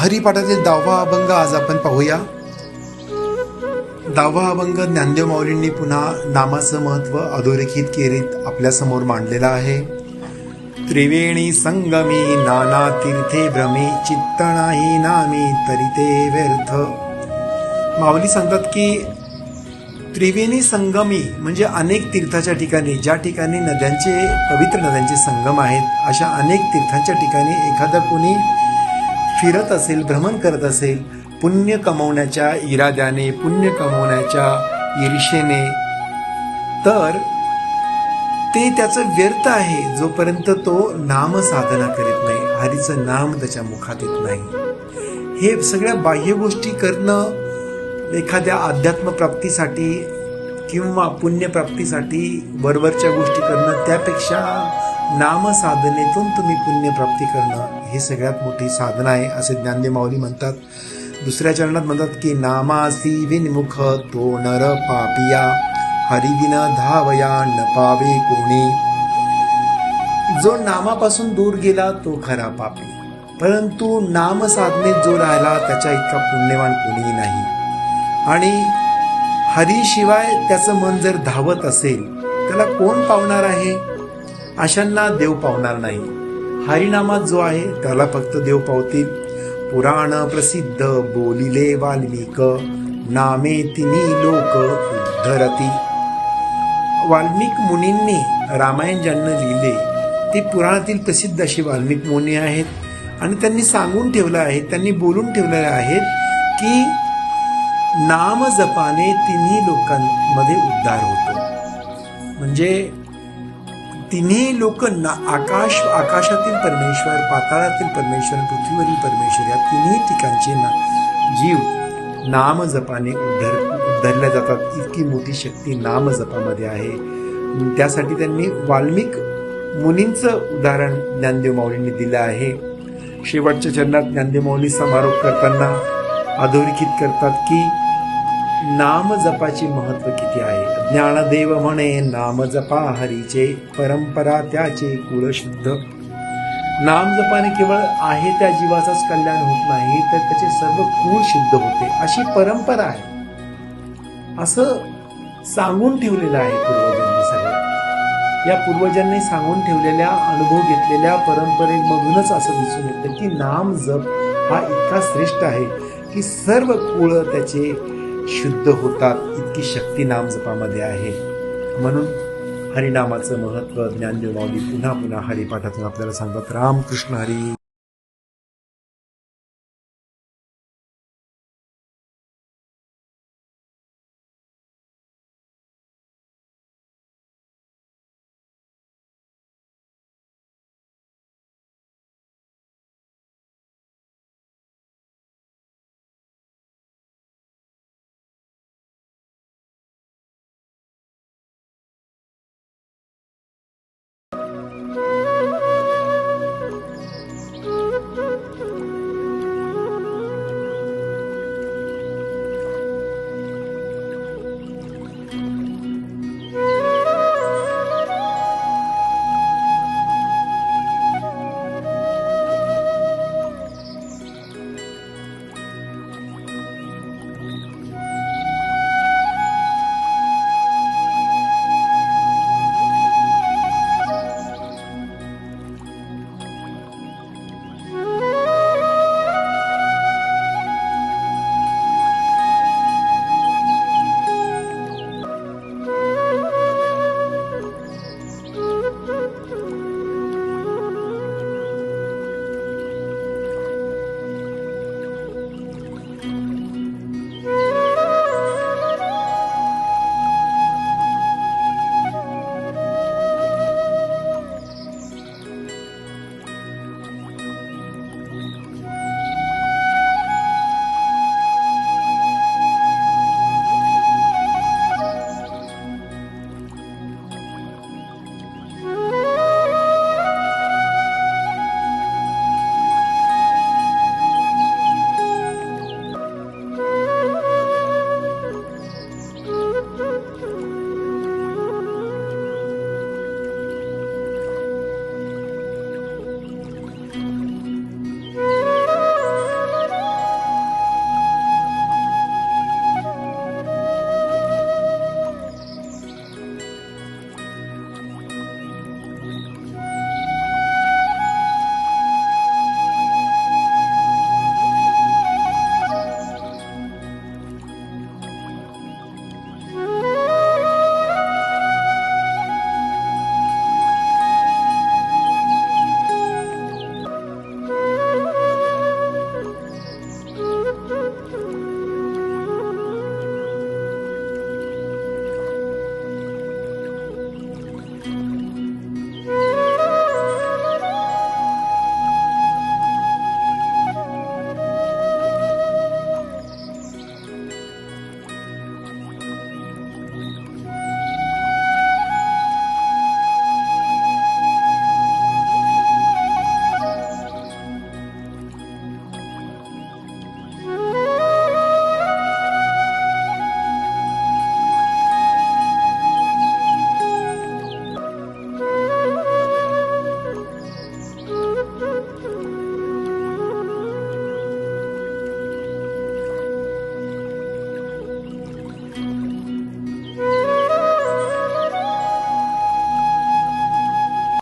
हरिपाठातील दहावा अभंग आज आपण पाहूया. दहावा अभंग ज्ञानदेव माऊलींनी पुन्हा नामाचं महत्त्व अधोरेखित केरीत आपल्यासमोर मांडलेलं आहे. त्रिवेणी संगमी नाना तीर्थे भ्रमे चित्त नाही नामी तरी ते व्यर्थ. माऊली सांगतात की त्रिवेणी संगमी म्हणजे अनेक तीर्थाच्या ठिकाणी ज्या ठिकाणी नद्यांचे पवित्र नद्यांचे संगम आहेत अशा अनेक तीर्थांच्या ठिकाणी एखादा कोणी फिरत असेल भ्रमण करत असेल पुण्य कमवण्याच्या इराद्याने पुण्य कमवण्याच्या ईर्षेने तर ते त्याचं व्यर्थ आहे जोपर्यंत तो नाम साधना करीत नाही हरीचं नाम त्याच्या मुखात येत नाही. हे सगळ्या बाह्य गोष्टी करणं एखाद्या अध्यात्म प्राप्तीसाठी किंवा पुण्यप्राप्तीसाठी वरवरच्या गोष्टी करणं त्यापेक्षा नामसाधनेतून तुम्ही पुण्यप्राप्ती करणं हे सगळ्यात मोठी साधना आहे असे ज्ञानदेव माऊली म्हणतात. दुसऱ्या चरणात म्हणतात की नामासी विनमुख तो नर पापिया हरिविन धावया न पावे कोणी. जो नामापासून दूर गेला तो खरा पापी. परंतु नाम साधनेत जो राहिला त्याच्या इतका पुण्यवान कोणीही नाही. आणि हरीशिवाय त्याचं मन जर धावत असेल त्याला कोण पावणार आहे? अशांना देव पावणार नाही. हरिनामात जो आहे त्याला फक्त देव पावतील. पुराण प्रसिद्ध बोलिले वाल्मिक नामे तिन्ही लोक उद्धरती. वाल्मिक मुनींनी रामायण ज्यांना लिहिले ते पुराणातील प्रसिद्ध अशी वाल्मिक मुनी आहेत. आणि त्यांनी सांगून ठेवलं आहे त्यांनी बोलून ठेवलेले आहेत की नाम जपाने तिन्ही लोकांमध्ये उद्धार होतो. म्हणजे तिन्ही लोक ना आकाश आकाशातील परमेश्वर पाताळातील परमेश्वर पृथ्वीवरील परमेश्वर या तिन्ही ठिकाणचे ना जीव नाम जपाने उद्धर उद्धरल्या जातात. इतकी मोठी शक्ती नाम जपामध्ये आहे. त्यासाठी त्यांनी वाल्मिक मुनींचं उदाहरण ज्ञानदेव माऊलींनी दिलं आहे. शेवटच्या चरणात ज्ञानदेव माऊली समारोप करताना अधोरेखित करतात की नाम जपाची महत्त्व किती आहे? ज्ञानदेव म्हणे नाम जपा हरीचे परंपरा त्याचे कुळ शुद्ध नाम जपाने केवळ आहे त्या जीवाचाच कल्याण होत नाही तर त्याचे सर्व कुळ शुद्ध होते. अशी परंपरा आहे. असं सांगून ठेवलेलं आहे पूर्वजांनी सगळं. या पूर्वजांनी सांगून ठेवलेल्या अनुभव घेतलेल्या परंपरेमधूनच असं दिसून येतं की नाम जप हा इतका श्रेष्ठ आहे की सर्व कुळ त्याचे शुद्ध होतात इतकी शक्ती नाम जपामध्ये आहे. म्हणून हरिनामाचं महत्त्व ज्ञानदेव माऊली पुन्हा पुन्हा हरिपाठातून आपल्याला सांगतात रामकृष्ण हरी.